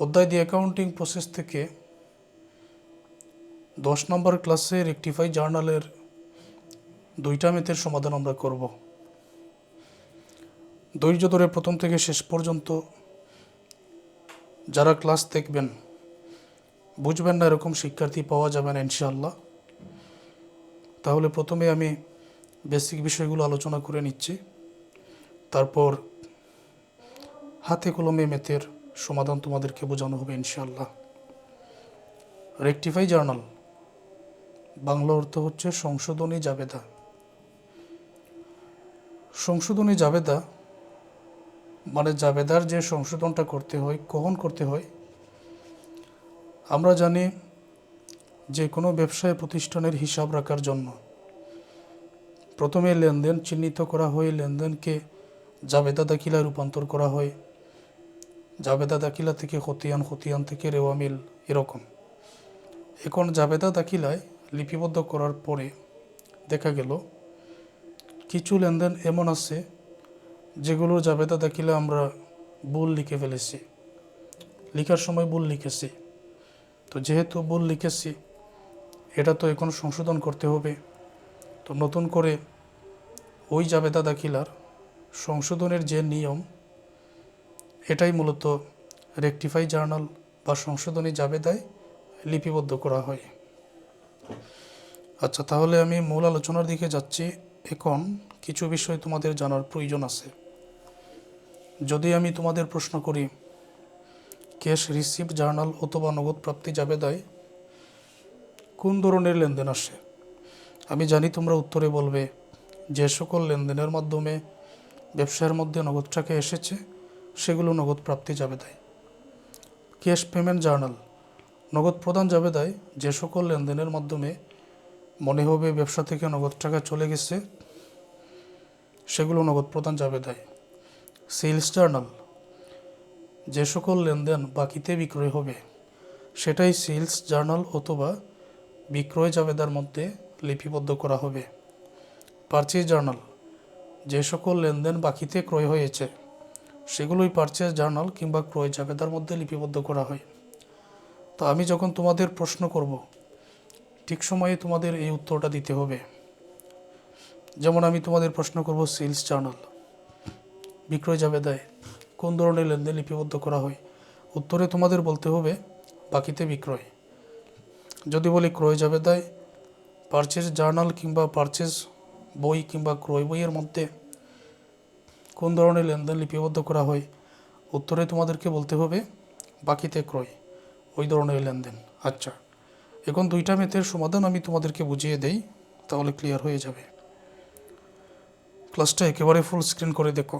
অধ্যায় দি accounting process থেকে দশ নম্বর ক্লাসে রেকটিফাই জার্নালের দুইটা মেথের সমাধান আমরা করব। ধৈর্য ধরে প্রথম থেকে শেষ পর্যন্ত যারা ক্লাস দেখবেন, বুঝবেন না এরকম শিক্ষার্থী পাওয়া যাবে না ইনশাআল্লাহ। তাহলে প্রথমে আমি বেসিক বিষয়গুলো আলোচনা করে নিচ্ছি। তারপর হাতে কলমে মেথের সমাধান তোমাদেরকে বোঝানো হবে ইনশাল্লাহ রেকটিফাই জার্নাল বাংলা অর্থ হচ্ছে সংশোধনী জাবেদা। সংশোধনী জাবেদা মানে জাবেদার যে সংশোধনটা করতে হয় কখন করতে হয়, আমরা জানি যে কোনো ব্যবসায় প্রতিষ্ঠানের হিসাব রাখার জন্য প্রথমে লেনদেন চিহ্নিত করা হয়, লেনদেনকে জাবেদা দাখিলায় রূপান্তর করা হয়। জাবেদা দাখিলা থেকে খতিয়ান খতিয়ান থেকে রেওয়ামিল এরকম। এখন জাবেদা দাখিলায় লিপিবদ্ধ করার পরে দেখা গেল, কিছু লেনদেন এমন আছে যেগুলো জাবেদা দাখিলা আমরা ভুল লিখে ফেলেছি। লিখার সময় ভুল লিখেছি। তো যেহেতু ভুল লিখেছি, এটা তো এখন সংশোধন করতে হবে। তো নতুন করে ওই জাবেদা দাখিলার সংশোধনের যে নিয়ম এটাই মূলত রেকটিফাই জার্নাল বা সংশোধনী জাবেদায় লিপিবদ্ধ করা হয়। আচ্ছা তাহলে আমি মূল আলোচনার দিকে যাচ্ছি। এখন কিছু বিষয় তোমাদের জানার প্রয়োজন আছে। যদি আমি তোমাদের প্রশ্ন করি ক্যাশ রিসিভ জার্নাল অথবা নগদ প্রাপ্তি জাবেদায় কোন ধরনের লেনদেন আসে? আমি জানি তোমরা উত্তরে বলবে, যে সকল লেনদেনের মাধ্যমে ব্যবসায়ের মধ্যে নগদ টাকা এসেছে সেগুলো নগদ প্রাপ্তি জাবেদায় ক্যাশ পেমেন্ট জার্নাল। নগদ প্রদান জাবেদায় যে সকল লেনদেনের মাধ্যমে মনে হবে ব্যবসা থেকে নগদ টাকা চলে গেছে, সেগুলো নগদ প্রদান জাবেদায় সেলস জার্নাল। যে সকল লেনদেন বাকিতে বিক্রয় হবে, সেটাই সেলস জার্নাল অথবা বিক্রয় জাবেদার মধ্যে লিপিবদ্ধ করা হবে। Purchase journal. যে সকল লেনদেন বাকিতে ক্রয় হয়েছে সেগুলোই পারচেজ জার্নাল কিংবা ক্রয় জাবেদার মধ্যে লিপিবদ্ধ করা হয়। তো আমি যখন তোমাদের প্রশ্ন করব, ঠিক সময়ে তোমাদের এই উত্তরটা দিতে হবে। যেমন আমি তোমাদের প্রশ্ন করব সেলস জার্নাল বিক্রয় জাবেদায় কোন ধরনের লেনদেন লিপিবদ্ধ করা হয়? উত্তরে তোমাদের বলতে হবে, বাকিতে বিক্রয়। যদি বলি ক্রয় জাবেদায় পারচেজ জার্নাল কিংবা পারচেজ বই কিংবা ক্রয় বইয়ের মধ্যে কোন ধরনের লেনদেন লিপিবদ্ধ করা হয়? উত্তরে তোমাদেরকে বলতে হবে, বাকিতে ক্রয়, ওই ধরনের লেনদেন। আচ্ছা এখন দুইটা মেথের সমাধান আমি তোমাদেরকে বুঝিয়ে দেই, তাহলে ক্লিয়ার হয়ে যাবে। ক্লাসটা একেবারে ফুল স্ক্রিন করে দেখো।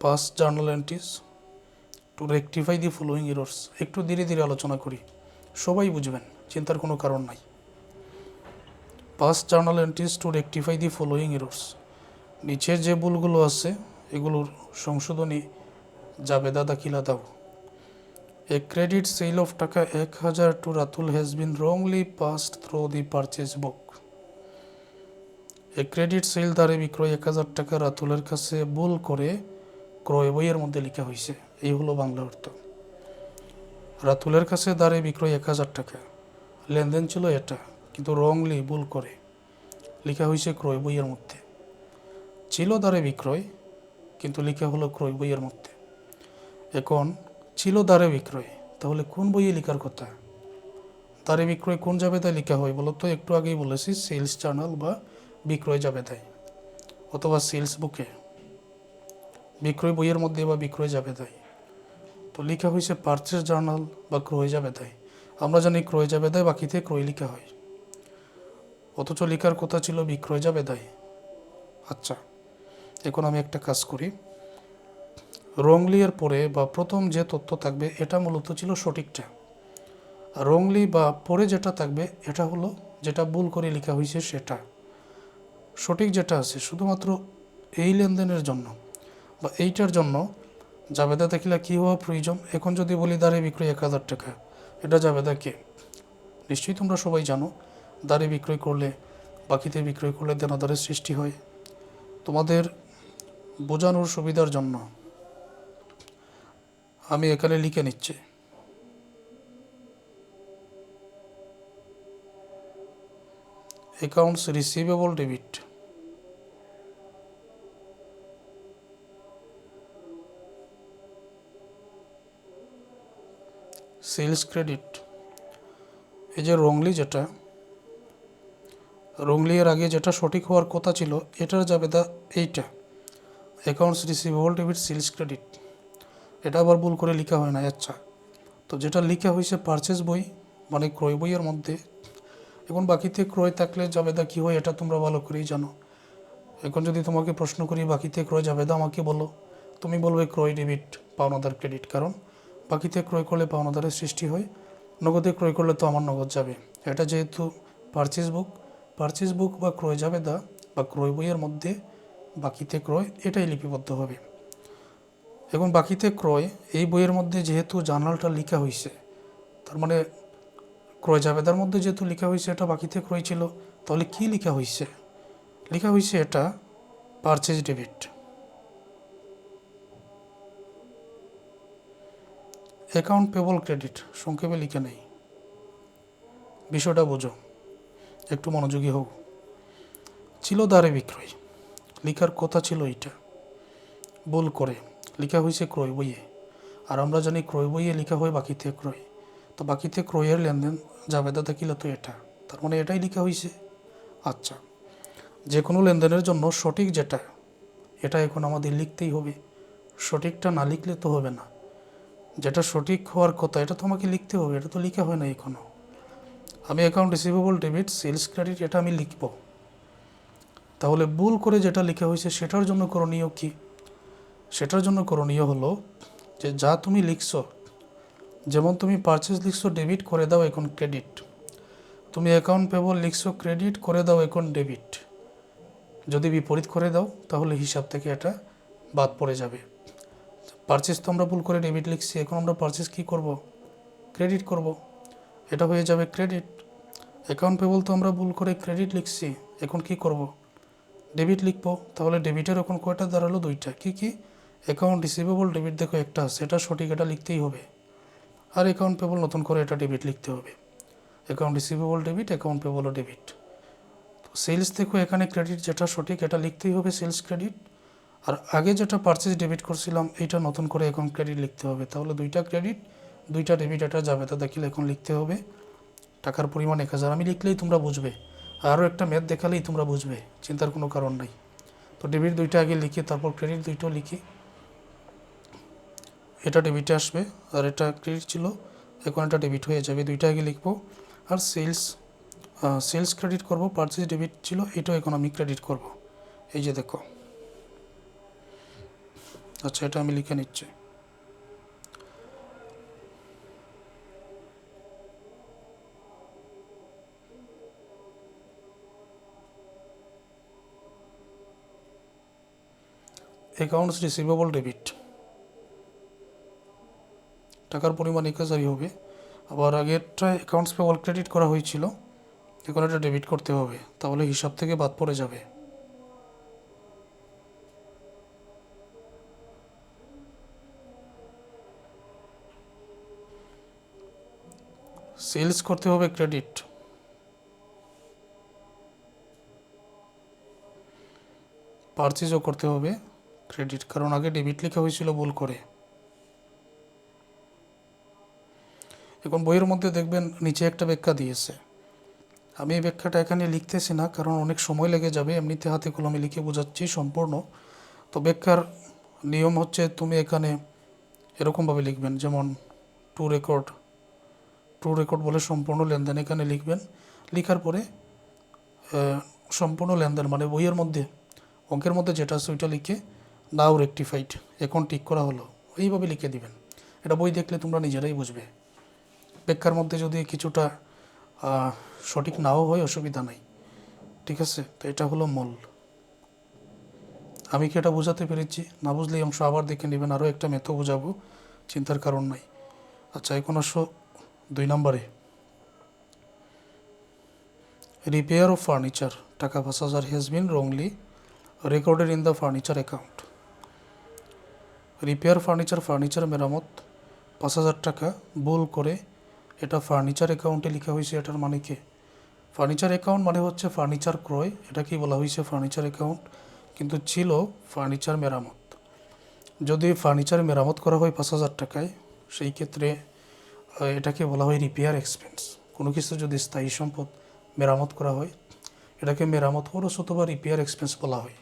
Pass journal entries to rectify the following errors একটু ধীরে ধীরে আলোচনা করি। সবাই বুঝবেন, চিন্তার কোনো কারণ নাই। Pass journal entries to rectify the following errors নিচের যে ভুলগুলো আছে, এগুলোর সংশোধনী জাবেদা দাখিলা দাও। এ ক্রেডিট সেল অফ টাকা এক হাজার to Ratul has been wrongly passed through the purchase book a credit sale দ্বারে বিক্রয় এক হাজার টাকা রাতুলের কাছে ভুল করে ক্রয় বইয়ের মধ্যে লেখা হয়েছে। এই হলো বাংলা অর্থ। রাতুলের কাছে দ্বারে বিক্রয় এক হাজার টাকা। লেনদেন ছিল এটা। কিন্তু রংলি ভুল করে। লেখা হয়েছে ক্রয় বইয়ের মধ্যে। ছিল দ্বারে বিক্রয়, কিন্তু লেখা হলো ক্রয় বইয়ের মধ্যে। এখন, ছিল দ্বারে বিক্রয়, তাহলে কোন বইয়ে লেখার কথা? দ্বারে বিক্রয় কোন জাবেদায় লেখা হয় বলো তো? একটু আগেই বলেছি, সেলস জার্নাল বা বিক্রয় যাবে জাবেদায়, অথবা সেলস বুকে। বিক্রয় বইয়ের মধ্যে বা বিক্রয় যাবে জাবেদায়। তো লেখা হয়েছে পারচেস জার্নাল বা ক্রয় যাবে জাবেদায়। আমরা জানি ক্রয় জাবেদায় বাকিতে ক্রয় লেখা হয়। অথচ লেখার কথা ছিল বিক্রয় জাবেদায় আচ্ছা এখন আমি একটা কাজ করি। রংলি এর পরে বা প্রথম যে তথ্য থাকবে, এটা মূলত ছিল সঠিকটা। রংলি বা পরে যেটা থাকবে, এটা হলো যেটা ভুল করে লেখা হয়েছে সেটা। সঠিক যেটা আছে, শুধুমাত্র এই লেনদেনের জন্য বা এইটার জন্য জাবেদা দেখিলা কী হওয়া প্রয়োজন? এখন যদি বলি দাঁড়ে বিক্রয় এক হাজার টাকা, এটা জাবেদা কে? নিশ্চয়ই তোমরা সবাই জানো। দাঁড়ে বিক্রয় করলে বাকিতে বিক্রয় করলে দেনাদারের সৃষ্টি হয়। তোমাদের বোঝানোর সুবিধার জন্য আমি এখানে লিখে নিচ্ছি। Accounts receivable debit sales credit এই যে রংলি যেটা রংলি এর আগে যেটা সঠিক হওয়ার কথা ছিল, এটার যাবে দা এইটা। Accounts receivable debit sales credit এটা আবার ভুল করে লেখা হয় না আচ্ছা। তো যেটা লেখা হয়েছে পারচেস বই মানে ক্রয় বইয়ের মধ্যে। এখন বাকিতে ক্রয় থাকলে জাবেদা কী হয়, এটা তোমরা ভালো করেই জানো। এখন যদি তোমাকে প্রশ্ন করি, বাকিতে ক্রয় জাবেদা আমাকে বলো। তুমি বলবে ক্রয় ডেবিট পাওনাদার ক্রেডিট কারণ বাকিতে ক্রয় করলে পাওনাদারের সৃষ্টি হয়, নগদে ক্রয় করলে তো আমার নগদ যাবে। এটা যেহেতু পারচেস বুক পারচেস বুক বা ক্রয় জাবেদা বা ক্রয় বইয়ের মধ্যে বাকিতে ক্রয়, এটাই লিপিবদ্ধ হবে। এখন বাকিতে ক্রয়, এই বইয়ের মধ্যে যেহেতু জার্নালটা লেখা হয়েছে তার মানে ক্রয় জাবেদার মধ্যে যেহেতু লেখা হয়েছে এটা বাকিতে ক্রয় ছিল, তাহলে কি লেখা হয়েছে লেখা হয়েছে এটা purchase debit account payable credit সংক্ষেপে লিখে নেই। বিষয়টা বোঝো। একটু মনোযোগী হোক ছিল দ্বারে বিক্রয়। লেখার কথা ছিল এটা ভুল করে। লেখা হয়েছে ক্রয় বইয়ে। আর আমরা জানি ক্রয় বইয়ে লেখা হয় বাকিতে ক্রয়। তো বাকিতে ক্রয়ের লেনদেন জাবেদা থাকিলে তো এটা। তার মানে এটাই লেখা হয়েছে আচ্ছা। যে কোনো লেনদেনের জন্য সঠিক যেটা, এটা এখন আমাদের লিখতেই হবে। সঠিকটা না লিখলে তো হবে না। যেটা সঠিক হওয়ার কথা, এটা তো আমাকে লিখতে হবে। এটা তো লিখা হয় না এখনও আমি account receivable debit sales credit এটা আমি লিখব। তাহলে ভুল করে যেটা লেখা হয়েছে সেটার জন্য করণীয় কি? সেটার জন্য করণীয় হলো যে যা তুমি লিখছো, যেমন তুমি পারচেস লিখছো ডেবিট করে দাও এখন ক্রেডিট তুমি অ্যাকাউন্ট পেবল লিখছো ক্রেডিট করে দাও এখন ডেবিট যদি বিপরীত করে দাও, তাহলে হিসাব থেকে এটা বাদ পড়ে যাবে। পারচেস তো আমরা ভুল করে ডেবিট লিখছি, এখন আমরা পারচেস কী করব? ক্রেডিট করব। এটা হয়ে যাবে ক্রেডিট অ্যাকাউন্ট পেবল তো আমরা ভুল করে ক্রেডিট লিখছি, এখন কি করব? ডেবিট লিখব, তাহলে ডেবিটের এখন কয়টা দাঁড়াল? দুইটা। কি কি? অ্যাকাউন্ট রিসিভেবল ডেবিট দেখো একটা সেটা সঠিক, এটা লিখতেই হবে। আর অ্যাকাউন্ট পেবল নতুন করে এটা ডেবিট লিখতে হবে। অ্যাকাউন্ট রিসিভেবল ডেবিট অ্যাকাউন্ট পেবলও ডেবিট তো সেলস দেখো এখানে ক্রেডিট যেটা সঠিক, এটা লিখতেই হবে সেলস ক্রেডিট আর আগে যেটা পারচেজ ডেবিট করছিলাম, এইটা নতুন করে এখন ক্রেডিট লিখতে হবে। তাহলে দুইটা ক্রেডিট দুইটা ডেবিট এটা যাবে, তা দেখিলে এখন লিখতে হবে। টাকার পরিমাণ এক হাজার, আমি লিখলেই তোমরা বুঝবে। আরও একটা ম্যাথ দেখালেই তোমরা বুঝবে, চিন্তার কোনো কারণ নাই। তো ডেবিট দুইটা আগে লিখে, তারপর ক্রেডিট দুইটাও লিখি। এটা ডেবিটে আসবে, আর এটা ক্রেডিট ছিল, এখন এটা ডেবিট হয়ে যাবে। দুইটা আগে লিখব, আর সেলস সেলস ক্রেডিট করব পারচেজ ডেবিট ছিল, এটাও এখন আমি ক্রেডিট করব। এই যে দেখো। আচ্ছা এটা আমি লিখে নিচ্ছি। অ্যাকাউন্টস রিসিভেবল ডেবিট টাকার পরিমাণ এক হাজারই হবে। আবার আগেরটা অ্যাকাউন্টস পেবল ক্রেডিট করা হয়েছিল, এখন এটা ডেবিট করতে হবে, তাহলে হিসাব থেকে বাদ পড়ে যাবে। সেলস করতে হবে ক্রেডিট পারচেজও করতে হবে। ক্রেডিট কারণ আগে ডেবিট লেখা হয়েছিল ভুল করে। এখন বইয়ের মধ্যে দেখবেন নিচে একটা ব্যাখ্যা দিয়েছে। আমি এই ব্যাখ্যাটা এখানে লিখতেছি না, কারণ অনেক সময় লেগে যাবে, এমনিতে হাতে কলমে লিখে বোঝাচ্ছি সম্পূর্ণ। তো ব্যাখ্যার নিয়ম হচ্ছে তুমি এখানে এরকমভাবে লিখবেন, যেমন টু রেকর্ড টু রেকর্ড বলে সম্পূর্ণ লেনদেন এখানে লিখবেন। লিখার পরে সম্পূর্ণ লেনদেন মানে বইয়ের মধ্যে, অঙ্কের মধ্যে যেটা আছে ওইটা লিখে নাও রেকটিফাইড, এখন ঠিক করা হলো। এইভাবে লিখে দিবেন। এটা বই দেখলে তোমরা নিজেরাই বুঝবে। ব্যাখ্যার মধ্যে যদি কিছুটা সঠিক নাও হয়, অসুবিধা নাই। ঠিক আছে? তো এটা হলো মূল। আমি কি এটা বোঝাতে পেরেছি? না বুঝলে অংশ আবার দেখে নেবেন। আরও একটা মেথো বোঝাবো। চিন্তার কারণ নাই। আচ্ছা এখন আসো দুই নম্বরে। রিপেয়ার অফ ফার্নিচার টাকা পাঁচ হাজার has been wrongly recorded in the furniture account repair furniture furniture মেরামত, পাঁচ হাজার টাকা ভুল করে। এটা ফার্নিচার অ্যাকাউন্টে লেখা হয়েছে এটার মানে কি? ফার্নিচার অ্যাকাউন্ট মানে হচ্ছে ফার্নিচার ক্রয়, এটা কি বলা হয়েছে ফার্নিচার অ্যাকাউন্ট? কিন্তু ছিল ফার্নিচার মেরামত। যদি ফার্নিচার মেরামত করা হয় পাঁচ হাজার টাকায়, সেই ক্ষেত্রে এটাকে বলা হয় রিপেয়ার এক্সপেন্স। কোনো কিছু যদি স্থায়ী সম্পদ মেরামত করা হয়, এটাকে মেরামত খরচ অথবা রিপেয়ার এক্সপেন্স বলা হয়।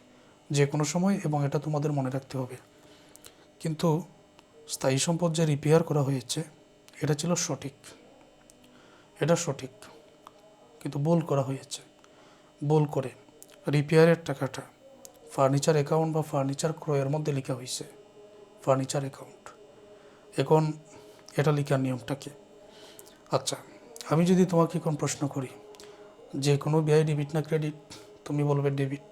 যে কোনো সময় এবং এটা তোমাদের মনে রাখতে হবে। কিন্তু স্থায়ী সম্পদ যে রিপেয়ার করা হয়েছে, এটা ছিল সঠিক। এটা সঠিক। কিন্তু ভুল করা হয়েছে। ভুল করে রিপেয়ারের টাকাটা ফার্নিচার অ্যাকাউন্ট বা ফার্নিচার ক্রয়ের মধ্যে লেখা হয়েছে। ফার্নিচার অ্যাকাউন্ট এখন এটা লেখার নিয়মটা কি? আচ্ছা আমি যদি তোমাকে এখন প্রশ্ন করি, যে কোনো ব্যয় ডেবিট না ক্রেডিট তুমি বলবে ডেবিট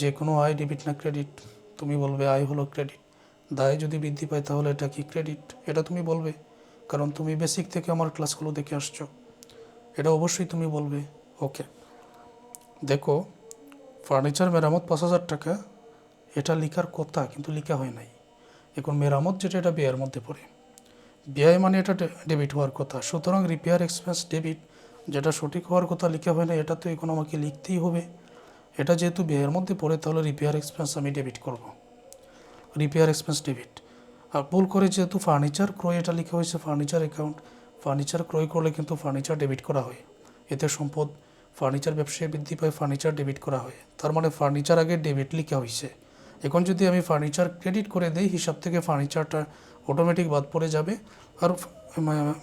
যে কোনো আয় ডেবিট না ক্রেডিট তুমি বলবে আয় হলো ক্রেডিট দায় যদি বৃদ্ধি পায় তাহলে এটা কি ক্রেডিট এটা তুমি বলবে, কারণ তুমি বেসিক থেকে আমার ক্লাসগুলো দেখে আসছো। এটা অবশ্যই তুমি বলবে। ওকে দেখো ফার্নিচার মেরামত পাঁচ হাজার টাকা, এটা লেখার কথা, কিন্তু লেখা হয় নাই। এখন মেরামত যেটা, এটা ব্যয়ের মধ্যে পড়ে। ব্যয় মানে এটা ডেবিট হওয়ার কথা। সুতরাং রিপেয়ার এক্সপেন্স ডেবিট যেটা সঠিক হওয়ার কথা লেখা হয় না, এটা তো এখন আমাকে লিখতেই হবে। এটা যেহেতু ব্যয়ের মধ্যে পড়ে, তাহলে রিপেয়ার এক্সপেন্স আমি ডেবিট করব। রিপেয়ার এক্সপেন্স ডেবিট আর ভুল করে যেহেতু ফার্নিচার ক্রয়, এটা লেখা হয়েছে ফার্নিচার অ্যাকাউন্ট ফার্নিচার ক্রয় করলে কিন্তু ফার্নিচার ডেবিট করা হয়। এতে সম্পদ ফার্নিচার ব্যবসায় বৃদ্ধি পায় ফার্নিচার ডেবিট করা হয়। তার মানে ফার্নিচার আগে ডেবিট লেখা হয়েছে। এখন যদি আমি ফার্নিচার ক্রেডিট করে দেই, হিসাব থেকে ফার্নিচারটা অটোমেটিক বাদ পড়ে যাবে। আর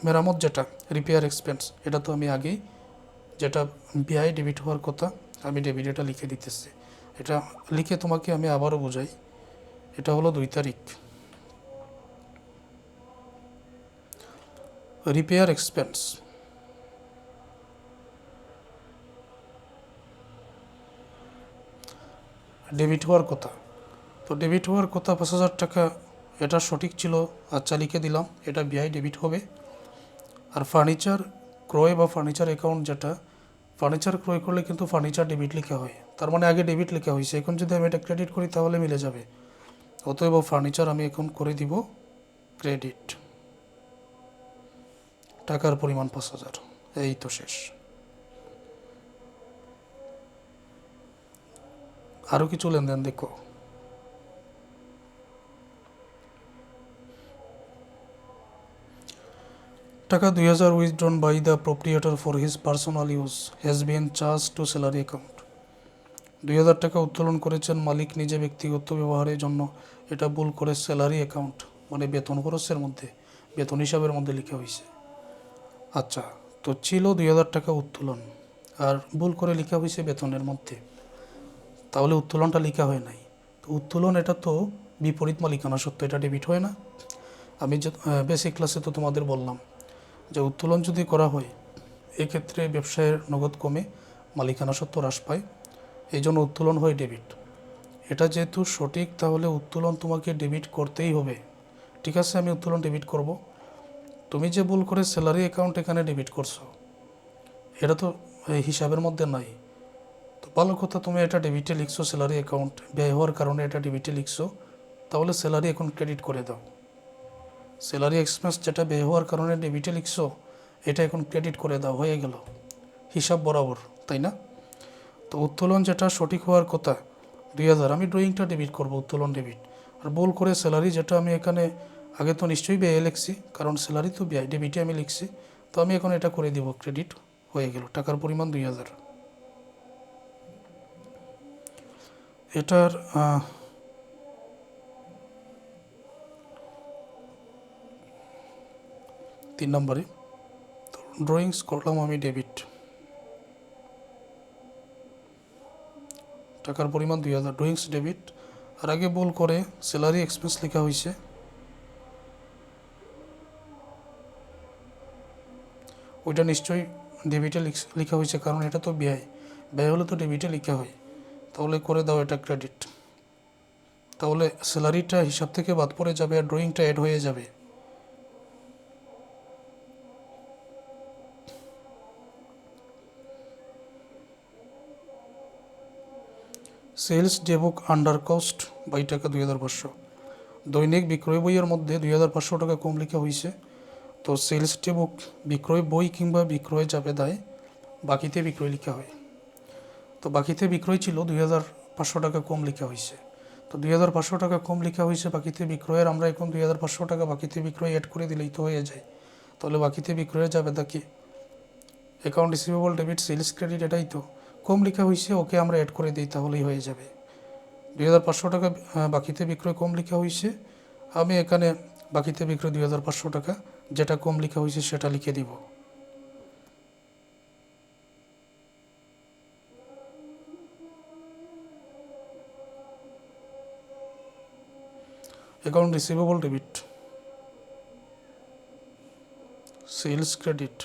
মেরামত যেটা রিপেয়ার এক্সপেন্স এটা তো আমি আগেই যেটা বিআই ডেবিট হওয়ার কথা, আমি ডেবিট এটা লিখে দিতেছি। এটা লিখে তোমাকে আমি আবারও বোঝাই। এটা হলো দুই তারিখ। রিপেয়ার এক্সপেন্স ডেবিট হওয়ার কথা। তো ডেবিট হওয়ার কথা পাঁচ হাজার টাকা, এটা সঠিক ছিল আচ্ছা লিখে দিলাম, এটা বিআই ডেবিট হবে। আর ফার্নিচার ক্রয় বা ফার্নিচার অ্যাকাউন্ট যেটা ফার্নিচার ক্রয় করলে কিন্তু ফার্নিচার ডেবিট লেখা হয়। তার মানে আগে ডেবিট লেখা হয়েছে। এখন যদি আমি এটা ক্রেডিট করি, তাহলে মিলে যাবে। অতএব ফার্নিচার আমি এখন করে দিব ক্রেডিট টাকার পরিমাণ পাঁচ হাজার। এই তো শেষ। আরও কিছু লেনদেন দেখো। টাকা দুই হাজার withdrawn by the proprietor for his personal use has been charge to salary account দুই হাজার টাকা উত্তোলন করেছেন মালিক নিজে ব্যক্তিগত ব্যবহারের জন্য। এটা ভুল করে স্যালারি অ্যাকাউন্ট মানে বেতন খরচের মধ্যে, বেতন হিসাবের মধ্যে লিখা হয়েছে। আচ্ছা তো ছিল দুই হাজার টাকা উত্তোলন, আর ভুল করে লেখা হয়েছে বেতনের মধ্যে। তাহলে উত্তোলনটা লেখা হয় নাই। তো উত্তোলন এটা তো বিপরীত মালিকানা সত্য, এটা ডেবিট হয় না। আমি যে বেসিক ক্লাসে তো তোমাদের বললাম যে উত্তোলন যদি করা হয়, এক্ষেত্রে ব্যবসায়ের নগদ কমে মালিকানা সত্ত্ব হ্রাস পায়। এই জন্য উত্তোলন হয় ডেবিট। এটা যেহেতু সঠিক, তাহলে উত্তোলন তোমাকে ডেবিট করতেই হবে। ঠিক আছে, আমি উত্তোলন ডেবিট করব। তুমি যে ভুল করে স্যালারি অ্যাকাউন্ট এখানে ডেবিট করছ, এটা তো হিসাবের মধ্যে নাই। তো ভালো কথা, তুমি এটা ডেবিটে লিখছো স্যালারি অ্যাকাউন্ট ব্যয় হওয়ার কারণে এটা ডেবিটে লিখছো, তাহলে স্যালারি এখন ক্রেডিট করে দাও। স্যালারি এক্সপেন্স যেটা ব্যয় হওয়ার কারণে ডেবিটে লিখছো, এটা এখন ক্রেডিট করে দাও, হয়ে গেল। হিসাব বরাবর, তাই না? তো উত্তোলন যেটা সঠিক হওয়ার কথা, দুই হাজার, আমি ড্রয়িংটা ডেবিট করব, উত্তোলন ডেবিট আর বল করে স্যালারি যেটা আমি এখানে, আগে তো নিশ্চয়ই ব্যয় লিখছি, কারণ স্যালারি তো ব্যয় ডেবিটে আমি লিখছি। তো আমি এখন এটা করে দিব ক্রেডিট হয়ে গেল, টাকার পরিমাণ দুই হাজার। এটার তিন নম্বরে ড্রয়িংস করলাম আমি ডেবিট টাকার পরিমাণ দুই হাজার। ড্রয়িংস ডেবিট আর আগে বল করে স্যালারি এক্সপেন্স লেখা হয়েছে। ওইটা নিশ্চয়ই ডেবিটে লেখা হয়েছে, কারণ এটা তো ব্যয়। ব্যয় হলে তো ডেবিটে লেখা হয়। তাহলে করে দাও এটা ক্রেডিট। তাহলে স্যালারিটা হিসাব থেকে বাদ পড়ে যাবে আর ড্রয়িংটা অ্যাড হয়ে যাবে। Sales day book under cost by টাকা দুই হাজার পাঁচশো। দৈনিক বিক্রয় বইয়ের মধ্যে দুই হাজার পাঁচশো টাকা কম লেখা হয়েছে তো সেলস বুক বিক্রয় বই কিংবা বিক্রয় জাবেদায় বাকিতে বিক্রয় লেখা হয়। তো বাকিতে বিক্রয় ছিল দুই হাজার পাঁচশো টাকা কম লেখা হয়েছে তো দুই হাজার পাঁচশো টাকা কম লেখা হয়েছে বাকিতে বিক্রয়ের আমরা এখন দুই হাজার পাঁচশো টাকা বাকিতে বিক্রয় অ্যাড করে দিলেই তো হয়ে যায়। তাহলে বাকিতে বিক্রয়ের জাবেদা কি? Account receivable debit sales credit এটাই তো। কম লেখা হয়েছে ওকে আমরা অ্যাড করে দিই, তাহলেই হয়ে যাবে। দুই হাজার পাঁচশো টাকা বাকিতে বিক্রয় কম লেখা হয়েছে আমি এখানে বাকিতে বিক্রয় দুই হাজার পাঁচশো টাকা, যেটা কম লেখা হয়েছে সেটা লিখে দিব। Account receivable debit sales credit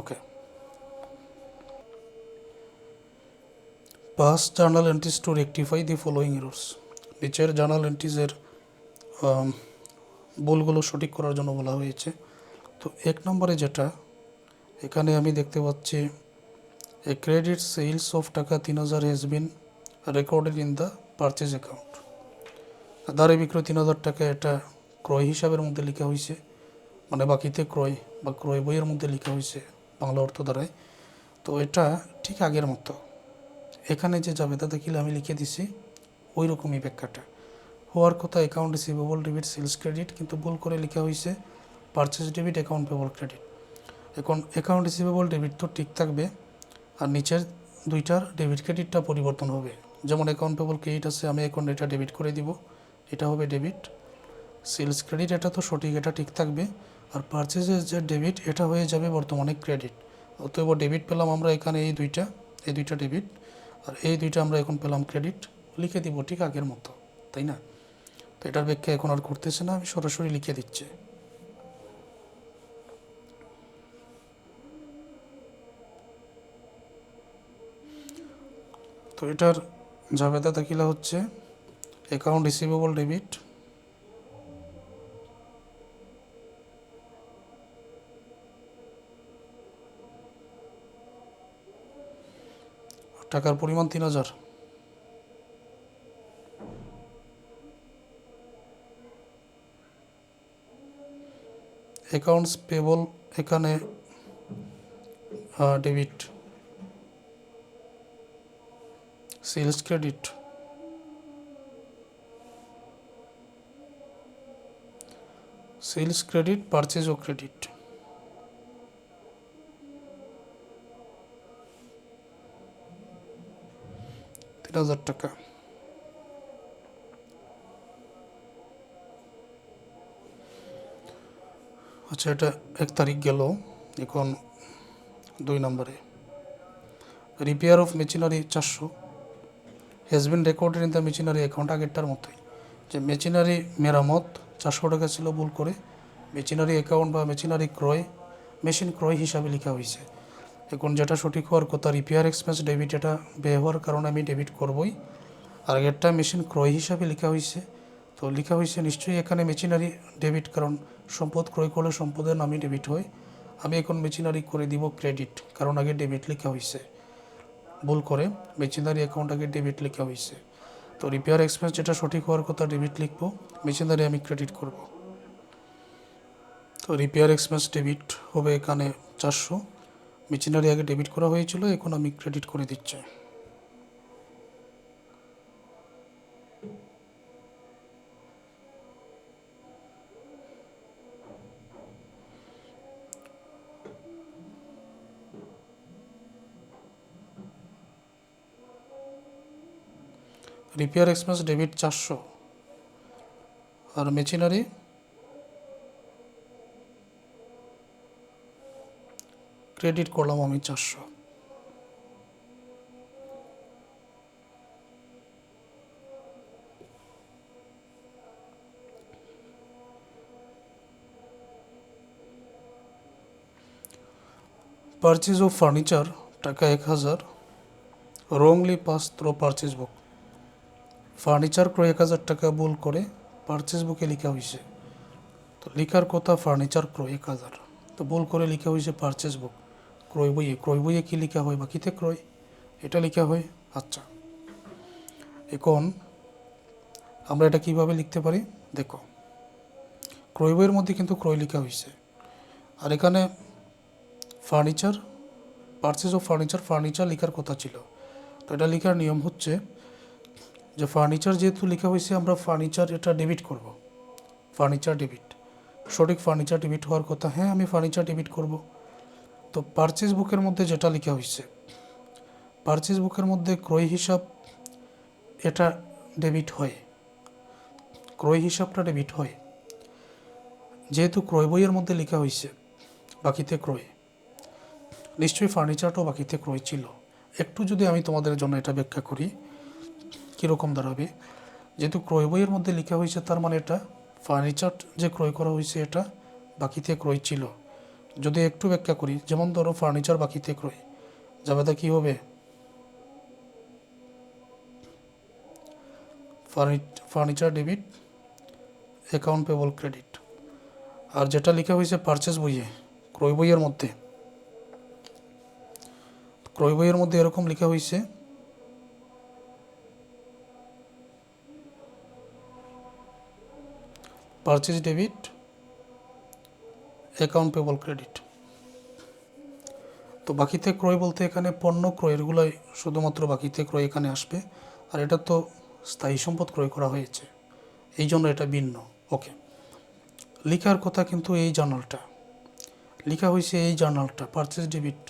okay pass journal entries to rectify the following errors নিচের জার্নাল এন্ট্রিজের ভুলগুলো সঠিক করার জন্য বলা হয়েছে। তো এক নম্বরে যেটা, এখানে আমি দেখতে পাচ্ছি এ ক্রেডিট সেলস অফ টাকা তিন হাজার has been recorded in the purchase account ধারে বিক্রয় তিন হাজার টাকা এটা ক্রয় হিসাবের মধ্যে লেখা হয়েছে মানে বাকিতে ক্রয় বা ক্রয় বইয়ের মধ্যে লেখা হয়েছে। বাংলা অর্থ দ্বারায় তো এটা ঠিক আগের মতো। এখানে যে জাবেদা দেখিলে আমি লিখে দিছি ওই রকমই ব্যাখ্যাটা। হওয়ার কথা account receivable debit sales credit কিন্তু ভুল করে লেখা হয়েছে purchase debit account payable credit এখন অ্যাকাউন্ট রিসিভেবল ডেবিট তো ঠিক থাকবে, আর নিচের দুইটার ডেবিট ক্রেডিটটা পরিবর্তন হবে। যেমন অ্যাকাউন্ট পেবল ক্রেডিট আছে, আমি এখন এটা ডেবিট করে দিব, এটা হবে ডেবিট সেলস ক্রেডিট এটা তো সঠিক, এটা ঠিক থাকবে। আর পারচেজের যে ডেবিট এটা হয়ে যাবে বর্তমানে ক্রেডিট অতএব ডেবিট পেলাম আমরা এখানে এই দুইটা এই দুইটা ডেবিট আর এই দুইটা আমরা এখন পেলাম ক্রেডিট লিখে দিব ঠিক আগের মতো, তাই না? তো এটার ব্যাখ্যা এখন আর করতেছে না, আমি সরাসরি লিখে দিচ্ছি। তো এটার জাবেদা দাখিলা হচ্ছে অ্যাকাউন্ট রিসিভেবল ডেবিট টাকার পরিমাণ তিন হাজার। অ্যাকাউন্টস পেবল এখানে debit sales credit sales credit purchase ও ক্রেডিট তিন হাজার টাকা। আচ্ছা এটা এক তারিখ গেল। এখন দুই নম্বরে। রিপেয়ার অফ মেশিনারি চারশো। Has been recorded in the machinery account আগেরটার মতোই। যে মেশিনারি মেরামত চারশো টাকা ছিল ভুল করে। মেশিনারি অ্যাকাউন্ট বা মেশিনারি ক্রয় মেশিন ক্রয় হিসাবে লেখা হয়েছে। এখন যেটা সঠিক হওয়ার কথা রিপেয়ার এক্সপেন্স ডেবিট এটা ব্যয় হওয়ার কারণে আমি ডেবিট করবই। আর একটা মেশিন ক্রয় হিসাবে লেখা হয়েছে। তো লেখা হয়েছে, নিশ্চয়ই এখানে মেশিনারি ডেবিট কারণ সম্পদ ক্রয় করলে সম্পদের নামে ডেবিট হয়। আমি এখন মেশিনারি করে দিব ক্রেডিট কারণ আগে ডেবিট লেখা হয়েছে। ভুল করে মেশিনারি অ্যাকাউন্ট আগে ডেবিট লেখা হয়েছে। তো রিপেয়ার এক্সপেন্স যেটা সঠিক হওয়ার কথা ডেবিট লিখব মেশিনারি আমি ক্রেডিট করব। তো রিপেয়ার এক্সপেন্স ডেবিট হবে এখানে চারশো। মেশিনারি আগে ডেবিট করা হয়েছিল, এখন আমি ক্রেডিট করে দিচ্ছি। রিপেয়ার এক্সপেন্স ডেবিট চারশো। আর মেশিনারি ক্রেডিট করলাম আমি চারশো। পারচেজ অফ ফার্নিচার টাকা এক হাজার। Wrongly pass through purchase book furniture ক্রয় এক হাজার টাকা ভুল করে পারচেজ বুকে লেখা হয়েছে। তো লিখার কথা ফার্নিচার ক্রয় এক হাজার। তো ভুল করে লিখা হয়েছে পারচেস বুক ক্রয় বইয়ে ক্রয় বইয়ে কী লেখা হয় বাকিতে ক্রয়? এটা লেখা হয়। আচ্ছা। এখন আমরা এটা কীভাবে লিখতে পারি? দেখো। ক্রয় বইয়ের মধ্যে কিন্তু ক্রয় লেখা হয়েছে আর এখানে furniture purchase of furniture furniture লেখার কথা ছিল। তো এটা লেখার নিয়ম হচ্ছে যে ফার্নিচার যেহেতু লেখা হয়েছে আমরা ফার্নিচার এটা ডেবিট করব। ফার্নিচার ডেবিট সঠিক ফার্নিচার ডেবিট হওয়ার কথা হ্যাঁ আমি ফার্নিচার ডেবিট করব। তো পারচেস বুকের মধ্যে যেটা লেখা হয়েছে পারচেস বুকের মধ্যে ক্রয় হিসাব এটা ডেবিট হয়। ক্রয় হিসাবটা ডেবিট হয়। যেহেতু ক্রয় বইয়ের মধ্যে লেখা হয়েছে, বাকিতে ক্রয়। নিশ্চয়ই ফার্নিচারটাও বাকিতে ক্রয় ছিল। একটু যদি আমি তোমাদের জন্য এটা ব্যাখ্যা করি, কীরকম দাঁড়াবে? যেহেতু ক্রয় বইয়ের মধ্যে লেখা হয়েছে, তার মানে এটা ফার্নিচার যে ক্রয় করা হয়েছে, এটা বাকিতে ক্রয় ছিল। যদি একটু ব্যাখ্যা করি, যেমন ধরো ফার্নিচার বাকিতে ক্রয় যাবে তা কী হবে? Furniture debit account payable credit আর যেটা লেখা হয়েছে পারচেস বইয়ে, ক্রয় বইয়ের মধ্যে। ক্রয় বইয়ের মধ্যে এরকম লেখা হয়েছে purchase debit account payable credit তো বাকিতে ক্রয় বলতে এখানে পণ্য ক্রয়েরগুলোই শুধুমাত্র বাকিতে ক্রয় এখানে আসবে, আর এটা তো স্থায়ী সম্পদ ক্রয় করা হয়েছে। এই জন্য এটা ভিন্ন। ওকে। লেখার কথা কিন্তু এই জার্নালটা। লেখা হয়েছে এই জার্নালটা। পারচেস ডেবিট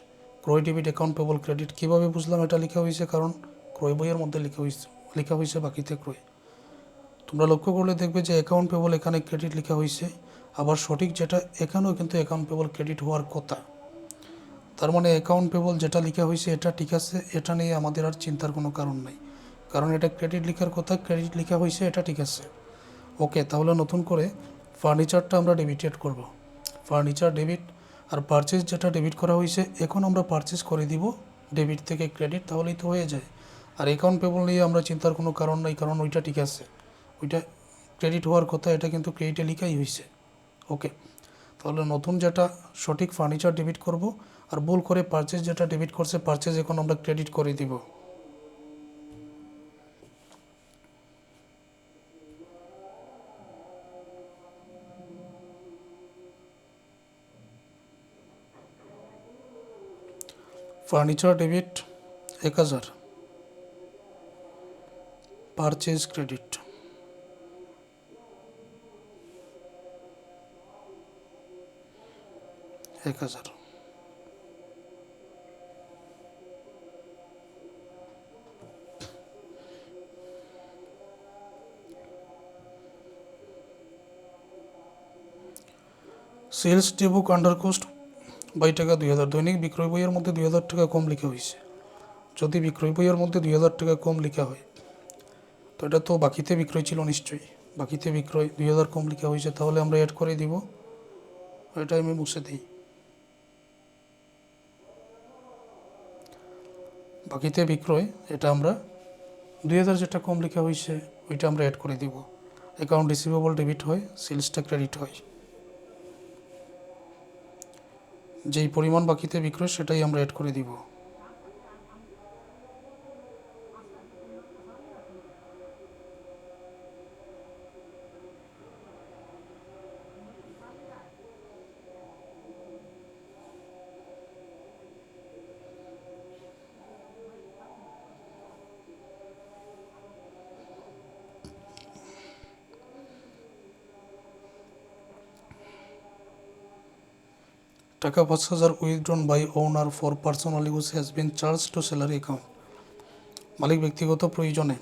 ক্রয় ডেবিট অ্যাকাউন্ট পেবল ক্রেডিট কীভাবে বুঝলাম এটা লেখা হয়েছে? কারণ ক্রয় বইয়ের মধ্যে লেখা হয়েছে লেখা হয়েছে বাকিতে ক্রয়। তোমরা লক্ষ্য করলে দেখবে যে অ্যাকাউন্ট পেবল এখানে ক্রেডিট লেখা হয়েছে। আবার সঠিক যেটা, এখানেও কিন্তু অ্যাকাউন্ট পেবল ক্রেডিট হওয়ার কথা। তার মানে অ্যাকাউন্ট পেবল যেটা লেখা হয়েছে, এটা ঠিক আছে, এটা নিয়ে আমাদের আর চিন্তার কোনো কারণ নাই। কারণ এটা ক্রেডিট লেখার কথা ক্রেডিট লেখা হয়েছে, এটা ঠিক আছে। ওকে তাহলে নতুন করে ফার্নিচারটা আমরা ডেবিটেড করব। ফার্নিচার ডেবিট আর পারচেস যেটা ডেবিট করা হয়েছে, এখন আমরা পারচেস করে দিব ডেবিট থেকে ক্রেডিট তাহলেই তো হয়ে যায়। আর অ্যাকাউন্ট পেবল নিয়ে আমরা চিন্তার কোনো কারণ নাই, কারণ ওইটা ঠিক আছে। ওইটা ক্রেডিট হওয়ার কথা, এটা কিন্তু ক্রেডিটে লেখাই হয়েছে। ওকে তাহলে নতুন যেটা সঠিক ফার্নিচার ডেবিট করব আর ভুল করে পারচেস যেটা ডেবিট করছে পারচেস এখন আমরা ক্রেডিট করে দিব। ফার্নিচার ডেবিট এক হাজার। পারচেজ ক্রেডিট এক হাজার। Sales day book under cost by টাকা দুই হাজার। দৈনিক বিক্রয় বইয়ের মধ্যে দুই হাজার টাকা কম লেখা হয়েছে। যদি বিক্রয় বইয়ের মধ্যে দুই হাজার টাকা কম লেখা হয়, তো এটা তো বাকিতে বিক্রয় ছিল নিশ্চয়ই। বাকিতে বিক্রয় দুই হাজার কম লেখা হয়েছে, তাহলে আমরা অ্যাড করে দিব। এটা আমি মুছে দিই। বাকিতে বিক্রয়, এটা আমরা দুই হাজার যেটা কম লেখা হয়েছে ওইটা আমরা অ্যাড করে দিব। অ্যাকাউন্ট রিসিভেবল ডেবিট হয় সেলসটা ক্রেডিট হয়। যেই পরিমাণ বাকিতে বিক্রয়, সেটাই আমরা অ্যাড করে দিব। টাকা পাঁচ হাজার withdrawn by owner for personal use has been charge to salary account. মালিক ব্যক্তিগত প্রয়োজনে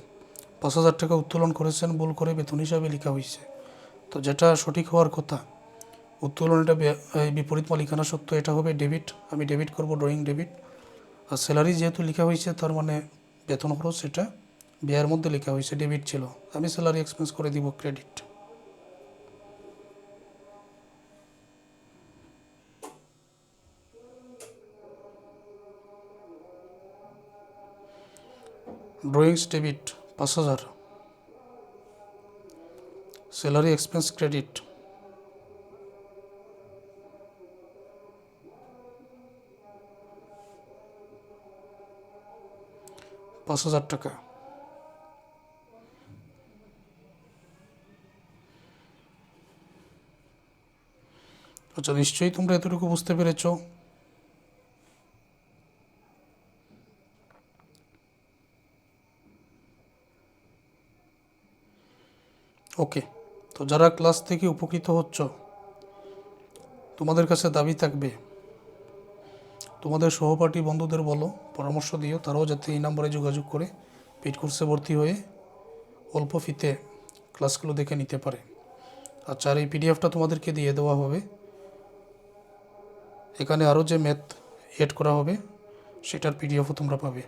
পাঁচ হাজার টাকা উত্তোলন করেছেন ভুল করে বেতন হিসাবে লেখা হয়েছে। তো যেটা সঠিক হওয়ার কথা উত্তোলন এটা বিপরীত মালিকানা সত্য এটা হবে ডেবিট। আমি ডেবিট করব, ড্রয়িং ডেবিট। আর স্যালারি যেহেতু লেখা হয়েছে, তার মানে বেতন খরচ সেটা ব্যয়ের মধ্যে লেখা হয়েছে, ডেবিট ছিল। আমি স্যালারি এক্সপেন্স করে দিব ক্রেডিট। ড্রয়িংস ডেবিট পাঁচ হাজার। স্যালারি এক্সপেন্স ক্রেডিট পাঁচ হাজার টাকা। আচ্ছা নিশ্চয়ই তোমরা এতটুকু বুঝতে পেরেছ। ওকে, তো যারা ক্লাস থেকে উপকৃত হচ্ছ, তোমাদের কাছে দাবি থাকবে, তোমাদের সহপাঠী বন্ধুদের বলো, পরামর্শ দিও, তারাও যাতে এই নম্বরে যোগাযোগ করে পেড কোর্সে ভর্তি হয়ে অল্প ফিতে ক্লাসগুলো দেখে নিতে পারে। আচ্ছা আর এই পিডিএফটা তোমাদেরকে দিয়ে দেওয়া হবে। এখানে আরও যে ম্যাথ এড করা হবে, সেটার পিডিএফও তোমরা পাবে।